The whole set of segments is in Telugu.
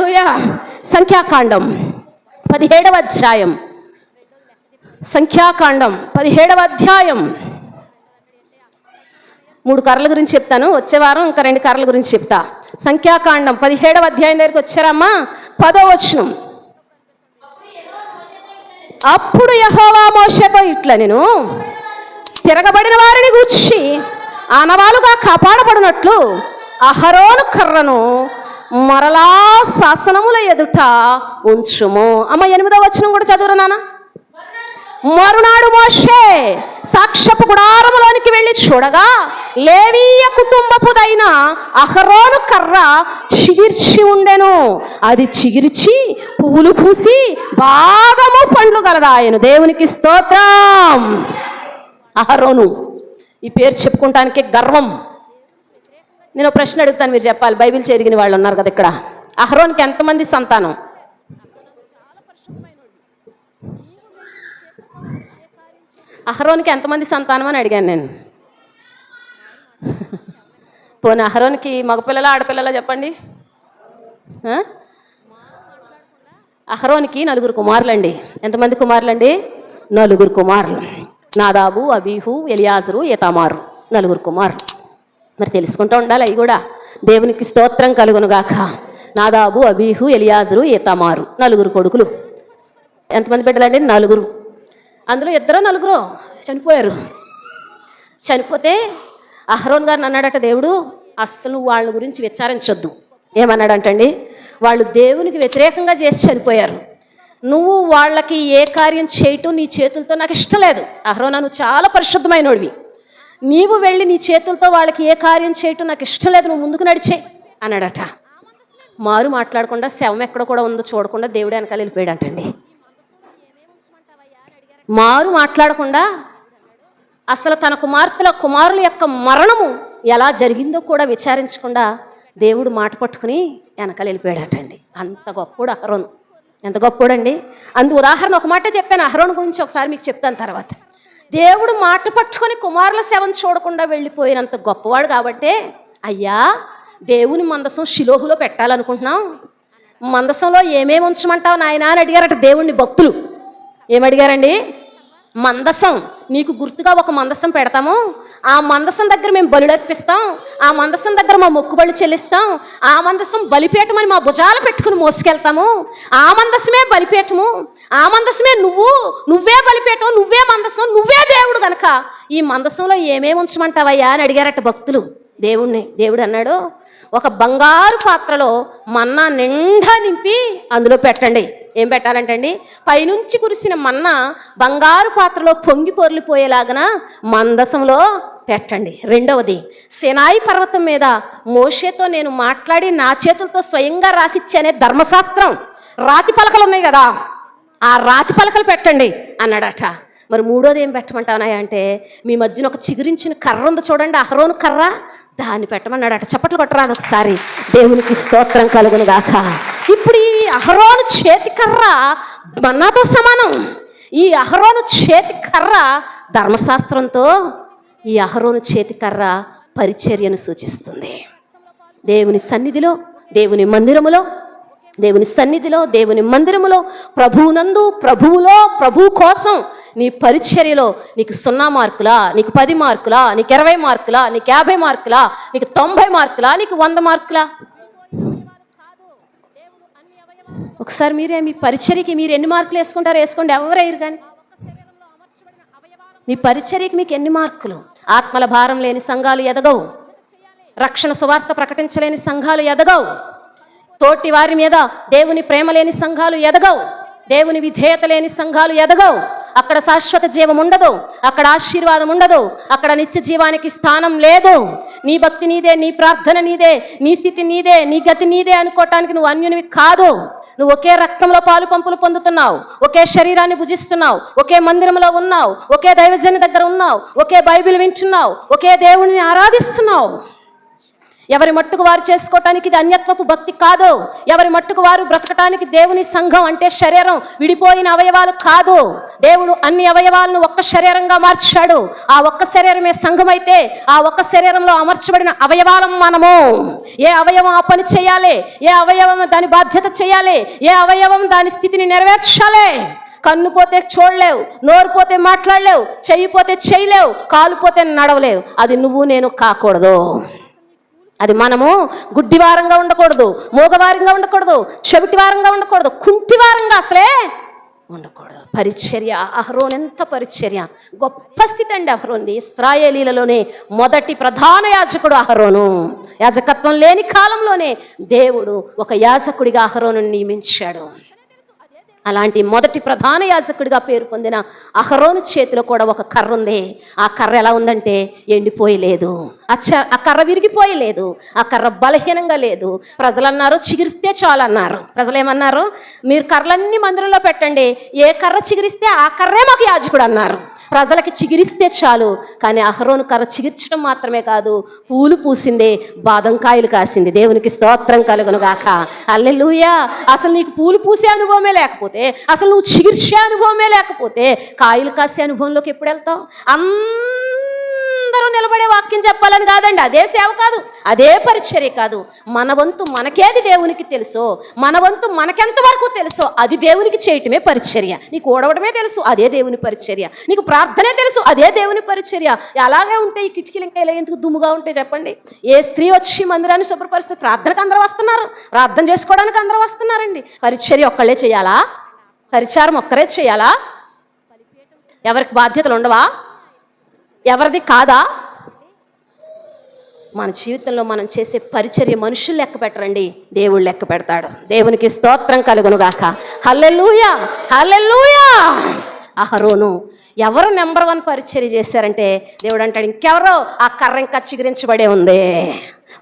హల్లెలూయా. సంఖ్యాకాండం పదిహేడవ అధ్యాయం. సంఖ్యాకాండం పదిహేడవ అధ్యాయం. మూడు కర్రల గురించి చెప్తాను. వచ్చే వారం ఇంకా రెండు కర్రల గురించి చెప్తా. సంఖ్యాకాండం పదిహేడవ అధ్యాయం దగ్గరికి వచ్చారమ్మా. పదో వచనం. అప్పుడు యహోవా మోషతో ఇట్లా నేను తిరగబడిన వారిని గుచ్చి ఆనవాలుగా కాపాడబడినట్లు అహరోను కర్రను మరలా శాసనముల ఎదుట ఉంచుము. అమ్మ ఎనిమిదో వచనం కూడా చదువురు నాన్న. మరునాడు మోషే సాక్ష్యపు గుడారములోనికి వెళ్ళి చూడగా లేవీయ కుటుంబపుదైన అహరోను కర్ర చిగిర్చి ఉండెను. అది చిగిర్చి పువ్వులు పూసి బాగము పండ్లు గలదాయను. దేవునికి స్తోత్రం. అహరోను ఈ పేరు చెప్పుకుంటానికి గర్వం. నేను ప్రశ్న అడుగుతాను మీరు చెప్పాలి. బైబిల్ చెరిగిన వాళ్ళు ఉన్నారు కదా ఇక్కడ. అహ్రోన్కి ఎంతమంది సంతానం? అహరోన్కి ఎంతమంది సంతానం అని అడిగాను నేను. పోనీ అహరోన్కి మగపిల్లల ఆడపిల్లల చెప్పండి? ఆ? అహరోన్కి నలుగురు కుమారులండి. ఎంతమంది కుమారులండి? నలుగురు కుమారులు. నాదాబు అబీహు ఎలియాజరు ఏతామారు నలుగురు కుమారులు. మరి తెలుసుకుంటూ ఉండాలి. అవి కూడా దేవునికి స్తోత్రం కలుగునుగాక. నాదాబు అబీహు ఎలియాజరు ఏతామారు నలుగురు కొడుకులు. ఎంతమంది బిడ్డలండి? నలుగురు. అందులో ఇద్దరు నలుగురు చనిపోయారు. చనిపోతే అహరోన్ గారిని అన్నాడట దేవుడు అస్సలు నువ్వు వాళ్ళ గురించి విచారించొద్దు. ఏమన్నాడంటండి? వాళ్ళు దేవునికి వ్యతిరేకంగా చేసి చనిపోయారు. నువ్వు వాళ్ళకి ఏ కార్యం చేయటం నీ చేతులతో నాకు ఇష్టం లేదు. అహరోనా నువ్వు చాలా పరిశుద్ధమైనవి నీవు వెళ్ళి నీ చేతులతో వాళ్ళకి ఏ కార్యం చేయటం నాకు ఇష్టం లేదు నువ్వు ముందుకు నడిచే అన్నాడట. మారు మాట్లాడకుండా శవం ఎక్కడ కూడా ఉందో చూడకుండా దేవుడు వెనకాల వెళ్ళిపోయాడంటండి. మారు మాట్లాడకుండా అసలు తన కుమార్తెల కుమారుల యొక్క మరణము ఎలా జరిగిందో కూడా విచారించకుండా దేవుడు మాట పట్టుకుని వెనకాల వెళ్ళిపోయాడటండి. అంత గొప్పోడు అహరోను. ఎంత గొప్పోడండి? అందు ఉదాహరణ ఒక మాట చెప్పాను అహరోను గురించి ఒకసారి మీకు చెప్తాను తర్వాత. దేవుడు మాట పట్టుకొని కుమారుల సేవను చూడకుండా వెళ్ళిపోయినంత గొప్పవాడు కాబట్టే అయ్యా దేవుని మందసం శిలోహులో పెట్టాలనుకుంటున్నాం. మందసంలో ఏమేమి ఉంచమంటావు నాయన అని అడిగారట దేవుణ్ణి భక్తులు. ఏమడిగారండి? మందసం. నీకు గుర్తుగా ఒక మందసం పెడతాము? ఆ మందసం దగ్గర మేము బలులర్పిస్తాం. ఆ మందసం దగ్గర మా మొక్కుబళ్ళు చెల్లిస్తాం. ఆ మందసం బలిపీఠమని మా భుజాలు పెట్టుకుని మోసుకెళ్తాము. ఆ మందసమే బలిపీఠము. ఆ మందసమే నువ్వు. నువ్వే బలిపీఠం నువ్వే మందసం నువ్వే దేవుడు గనక. ఈ మందసంలో ఏమేమి ఉంచమంటావయ్యా అని అడిగారట భక్తులు. దేవుణ్ణి దేవుడు అన్నాడు ఒక బంగారు పాత్రలో మన్నా నిండా నింపి అందులో పెట్టండి. ఏం పెట్టాలంటండి పైనుంచి కురిసిన మన్న బంగారు పాత్రలో పొంగి పొర్లిపోయేలాగన మందసంలో పెట్టండి. రెండవది సినాయి పర్వతం మీద మోషేతో నేను మాట్లాడి నా చేతులతో స్వయంగా రాసిచ్చనే ధర్మశాస్త్రం. రాతి పలకలు ఉన్నాయి కదా ఆ రాతి పలకలు పెట్టండి అన్నాడట. మరి మూడోది ఏం పెట్టమంటానా అంటే మీ మధ్యన ఒక చిగురించిన కర్ర ఉంది చూడండి అహరోను కర్ర. దాన్ని పెట్టమన్నాడట. చప్పట్లు కొట్టరాదు ఒకసారి. దేవునికి స్తోత్రం కలుగును గాక. ఇప్పుడు ఈ అహరోను చేతికర్ర మన్నాతో సమానం. ఈ అహరోను చేతి కర్ర ధర్మశాస్త్రంతో ఈ అహరోను చేతికర్ర పరిచర్యను సూచిస్తుంది. దేవుని సన్నిధిలో దేవుని మందిరములో దేవుని సన్నిధిలో దేవుని మందిరములో ప్రభువునందు ప్రభువులో ప్రభువు కోసం నీ పరిచర్యలో నీకు సున్నా మార్కులా నీకు పది మార్కులా నీకు ఇరవై మార్కులా నీకు యాభై మార్కులా నీకు తొంభై మార్కులా నీకు వంద మార్కులా? ఒకసారి మీరే మీ పరిచర్యకి మీరు ఎన్ని మార్కులు వేసుకుంటారో వేసుకోండి ఎవరు కానీ. మీ పరిచర్యకి మీకు ఎన్ని మార్కులు? ఆత్మల భారం లేని సంఘాలు ఎదగవు. రక్షణ సువార్త ప్రకటించలేని సంఘాలు ఎదగవు. తోటి వారి మీద దేవుని ప్రేమ లేని సంఘాలు ఎదగవు. దేవుని విధేయత లేని సంఘాలు ఎదగవు. అక్కడ శాశ్వత జీవం ఉండదు అక్కడ ఆశీర్వాదం ఉండదు అక్కడ నిత్య జీవానికి స్థానం లేదు. నీ భక్తి నీదే నీ ప్రార్థన నీదే నీ స్థితి నీదే నీ గతి నీదే అనుకోవటానికి నువ్వు అన్యునివి కాదు. నువ్వు ఒకే రక్తంలో పాలు పంపులు పొందుతున్నావు ఒకే శరీరాన్ని భుజిస్తున్నావు ఒకే మందిరంలో ఉన్నావు ఒకే దైవజని దగ్గర ఉన్నావు ఒకే బైబిల్ వింటున్నావు ఒకే దేవుడిని ఆరాధిస్తున్నావు. ఎవరి మట్టుకు వారు చేసుకోవటానికి ఇది అన్యత్వపు భక్తి కాదు. ఎవరి మట్టుకు వారు బ్రతకటానికి దేవుని సంఘం అంటే శరీరం విడిపోయిన అవయవాలు కాదు. దేవుడు అన్ని అవయవాలను ఒక్క శరీరంగా మార్చాడు. ఆ ఒక్క శరీరమే సంఘం అయితే ఆ ఒక్క శరీరంలో అమర్చబడిన అవయవాలం మనము. ఏ అవయవం ఆ పని చేయాలి? ఏ అవయవం దాని బాధ్యత చేయాలి? ఏ అవయవం దాని స్థితిని నెరవేర్చాలి? కన్ను పోతే చూడలేవు నోరు పోతే మాట్లాడలేవు చెయ్యి పోతే చేయలేవు కాలు పోతే నడవలేవు. అది నువ్వు నేను కాకూడదు. అది మనము గుడ్డివారంగా ఉండకూడదు మూగవారంగా ఉండకూడదు చెవిటివారంగా ఉండకూడదు కుంటివారంగా అసలే ఉండకూడదు. పరిచర్య అహరోన్ ఎంత పరిచర్య. గొప్ప స్థితి అండి అహరోన్ది. ఇస్రాయేలీలలోనే మొదటి ప్రధాన యాజకుడు అహరోను. యాజకత్వం లేని కాలంలోనే దేవుడు ఒక యాజకుడిగా అహరోను నియమించాడు. అలాంటి మొదటి ప్రధాన యాజకుడిగా పేరు పొందిన అహరోను చేతిలో కూడా ఒక కర్ర ఉంది. ఆ కర్ర ఎలా ఉందంటే ఎండిపోయలేదు. అచ్చ ఆ చ ఆ కర్ర విరిగిపోయలేదు. ఆ కర్ర బలహీనంగా లేదు. ప్రజలు అన్నారు చిగిరితే చాలు అన్నారు. ప్రజలు ఏమన్నారు మీరు కర్రలన్నీ మందిరంలో పెట్టండి. ఏ కర్ర చిగిరిస్తే ఆ కర్రే మాకు యాజకుడు అన్నారు. ప్రజలకి చిగిరిస్తే చాలు కానీ అహరోను కర్ర చిగిర్చడం మాత్రమే కాదు పూలు పూసిందే బాదం కాయలు కాసింది. దేవునికి స్తోత్రం కలుగును గాక అల్లెలుయా అసలు నీకు పూలు పూసే అనుభవమే లేకపోతే అసలు నువ్వు చిగిర్చే అనుభవమే లేకపోతే కాయలు కాసే అనుభవంలోకి ఎప్పుడు వెళ్తావు? అందరూ నిలబడే వాక్యం చెప్పాలని కాదండి. అదే సేవ కాదు అదే పరిచర్య కాదు. మన వంతు మనకేది దేవునికి తెలుసో మన వంతు మనకెంత వరకు తెలుసో అది దేవునికి చేయటమే పరిచర్య. నీకు ఓడవడమే తెలుసు అదే దేవుని పరిచర్య. నీకు ప్రార్థనే తెలుసు అదే దేవుని పరిచర్య. అలాగే ఉంటే ఈ కిటికీలు ఇంకా ఇలా ఎందుకు దుమ్ముగా ఉంటే చెప్పండి? ఏ స్త్రీ వచ్చి మందిరాన్ని శుభ్రపరిస్తే ప్రార్థనకు అందరూ వస్తున్నారు ప్రార్థన చేసుకోవడానికి అందరూ వస్తున్నారండి. పరిచర్య ఒక్కళ్ళే చేయాలా? పరిచారం ఒక్కరే చేయాలా? ఎవరికి బాధ్యతలు ఉండవా? ఎవరిది కాదా? మన జీవితంలో మనం చేసే పరిచర్య మనుషులు లెక్క పెట్టరండి. దేవుడు లెక్క పెడతాడు. దేవునికి స్తోత్రం కలుగును గాక హల్లెలూయా! హల్లెలూయా! అహరోను ఎవరు నెంబర్ వన్ పరిచర్య చేశారంటే దేవుడు అంటాడు ఇంకెవరో ఆ కర్ర ఇంకా చిగురించబడే ఉంది.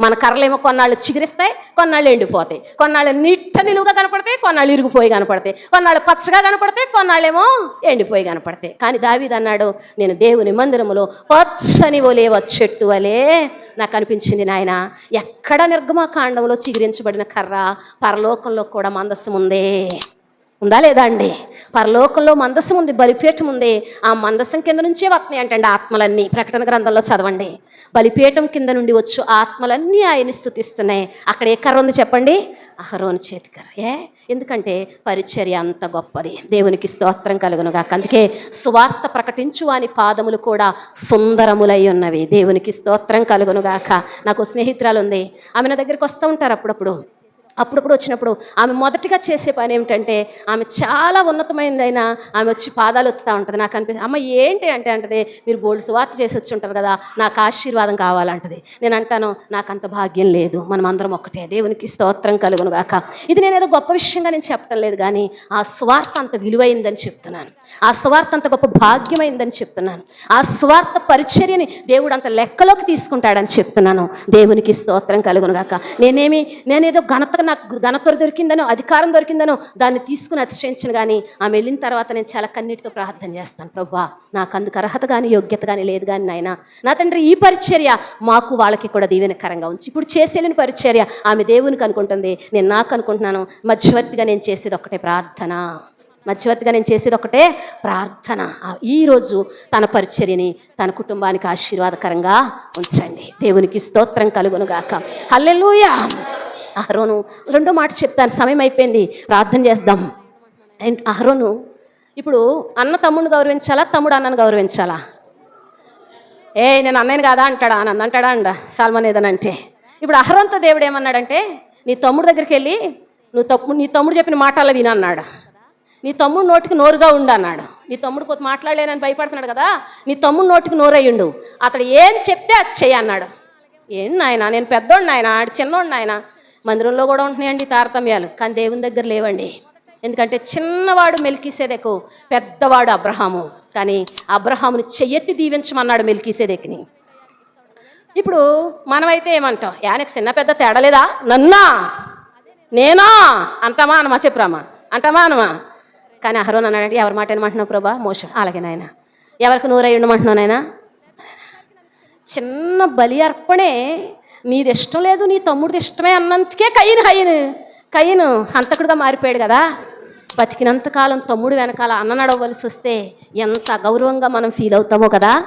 మన కర్రలేమో కొన్నాళ్ళు చిగురిస్తాయి కొన్నాళ్ళు ఎండిపోతాయి. కొన్నాళ్ళు నిట్ట నిలువుగా కనపడతాయి కొన్నాళ్ళు ఇరిగిపోయి కనపడతాయి. కొన్నాళ్ళు పచ్చగా కనపడతాయి కొన్నాళ్ళేమో ఎండిపోయి కనపడతాయి. కానీ దావీద్ అన్నాడు నేను దేవుని మందిరములో పచ్చని ఒలేవ చెట్టు వలే నాకు అనిపించింది నాయన ఎక్కడ నిర్గమకాండంలో చిగురించబడిన కర్ర పరలోకంలో కూడా మందస్సం ఉందే ఉందా లేదా అండి? పరలోకంలో మందసం ఉంది బలిపీఠం ఉంది. ఆ మందసం కింద నుంచే వస్తున్నాయి అంటండి ఆత్మలన్నీ. ప్రకటన గ్రంథంలో చదవండి. బలిపీఠం కింద నుండి వచ్చు ఆత్మలన్నీ ఆయన్ని స్థుతిస్తున్నాయి అక్కడ ఏ కర్ర ఉంది చెప్పండి? అహరోని చేతి కర్ర. ఏ? ఎందుకంటే పరిచర్య అంత గొప్పది. దేవునికి స్తోత్రం కలుగును గాక అందుకే సువార్త ప్రకటించు అని పాదములు కూడా సుందరములై ఉన్నవి. దేవునికి స్తోత్రం కలుగునుగాక. నాకు స్నేహితురాలు ఉంది. ఆమె నా దగ్గరికి వస్తూ ఉంటారు అప్పుడప్పుడు. అప్పుడప్పుడు వచ్చినప్పుడు ఆమె మొదటిగా చేసే పని ఏమిటంటే ఆమె చాలా ఉన్నతమైనదైనా ఆమె వచ్చి పాదాలు వస్తూ ఉంటుంది. నాకు అనిపిస్తుంది అమ్మ ఏంటి? అంటే అంటది మీరు బోల్డ్ సువార్త చేసి వచ్చి ఉంటారు కదా నాకు ఆశీర్వాదం కావాలంటది. నేను అంటాను నాకు అంత భాగ్యం లేదు. మనం అందరం ఒకటే దేవునికి స్తోత్రం కలుగును గాక. ఇది నేను ఏదో గొప్ప విషయంగా నేను చెప్పడం లేదు కానీ ఆ స్వార్థ అంత విలువైందని చెప్తున్నాను. ఆ స్వార్థ అంత గొప్ప భాగ్యమైందని చెప్తున్నాను. ఆ స్వార్థ పరిచర్యని దేవుడు అంత లెక్కలోకి తీసుకుంటాడని చెప్తున్నాను. దేవునికి స్తోత్రం కలుగును గాక. నేనేమి నేనేదో ఘనత నాకు ఘనత దొరికిందనో అధికారం దొరికిందనో దాన్ని తీసుకుని అతిశయించను కానీ ఆమె వెళ్ళిన తర్వాత నేను చాలా కన్నీటితో ప్రార్థన చేస్తాను. ప్రభా నాకు అందుకు అర్హత కానీ యోగ్యత కానీ లేదు కానీ నాయన. నా తండ్రి ఈ పరిచర్య మాకు వాళ్ళకి కూడా దీవెనకరంగా ఉంచి ఇప్పుడు చేసేలేని పరిచర్య ఆమె దేవునికి అనుకుంటుంది. నేను నాకు అనుకుంటున్నాను మధ్యవర్తిగా నేను చేసేది ఒకటే ప్రార్థన. మధ్యవర్తిగా నేను చేసేది ఒకటే ప్రార్థన. ఈరోజు తన పరిచర్యని తన కుటుంబానికి ఆశీర్వాదకరంగా ఉంచండి. దేవునికి స్తోత్రం కలుగును గాక. హల్లెలూయా! అహరోను రెండో మాట చెప్తాను సమయం అయిపోయింది ప్రార్థన చేద్దాం. అండ్ అహరోను ఇప్పుడు అన్న తమ్ముడిని గౌరవించాలా తమ్ముడు అన్నను గౌరవించాలా? ఏ నేను అన్నయ్యని కాదా అంటాడా? అని అంటాడా అండ? సల్మాన్ ఏదని అంటే. ఇప్పుడు అహరోన్తో దేవుడు ఏమన్నాడంటే నీ తమ్ముడు దగ్గరికి వెళ్ళి నువ్వు తమ్ముడు నీ తమ్ముడు చెప్పిన మాటలు వినన్నాడు నీ తమ్ముడు నోటికి నోరుగా ఉండు అన్నాడు. నీ తమ్ముడు కొత్త మాట్లాడలేనని భయపడుతున్నాడు కదా నీ తమ్ముడు నోటికి నోరయ్యుండు. అతడు ఏం చెప్తే అది చెయ్యి అన్నాడు. ఏం నాయన నేను పెద్దోడు నాయన ఆడు చిన్నోడు నాయన మందిరంలో కూడా ఉంటున్నాయండి తారతమ్యాలు కానీ దేవుని దగ్గర లేవండి. ఎందుకంటే చిన్నవాడు మెలికిసేదెకు పెద్దవాడు అబ్రహాము. కానీ అబ్రహాముని చెయ్యెత్తి దీవించమన్నాడు మెలికిసేదెక్ని. ఇప్పుడు మనమైతే ఏమంటాం యానకి చిన్న పెద్ద తేడలేదా నన్నా! నేనా? అంటామా అనమా చెప్పురామా? అంటామా అనమా? కానీ అహరోన్ అన్నాడంటే ఎవరి మాట ఏమంటున్నావు ప్రభా? మోస అలాగే నాయన. ఎవరికి నూరై ఉండమంటున్నావు నాయన? చిన్న బలి అర్పణే నీది ఇష్టం లేదు నీ తమ్ముడిది ఇష్టమే అన్నంతకే కయ్యను హయ్యను. కయ్యను హంతకుడుగా మారిపోయాడు కదా. బతికినంత కాలం తమ్ముడు వెనకాల అన్న నడవలసి వస్తే ఎంత గౌరవంగా మనం ఫీల్ అవుతామో కదా.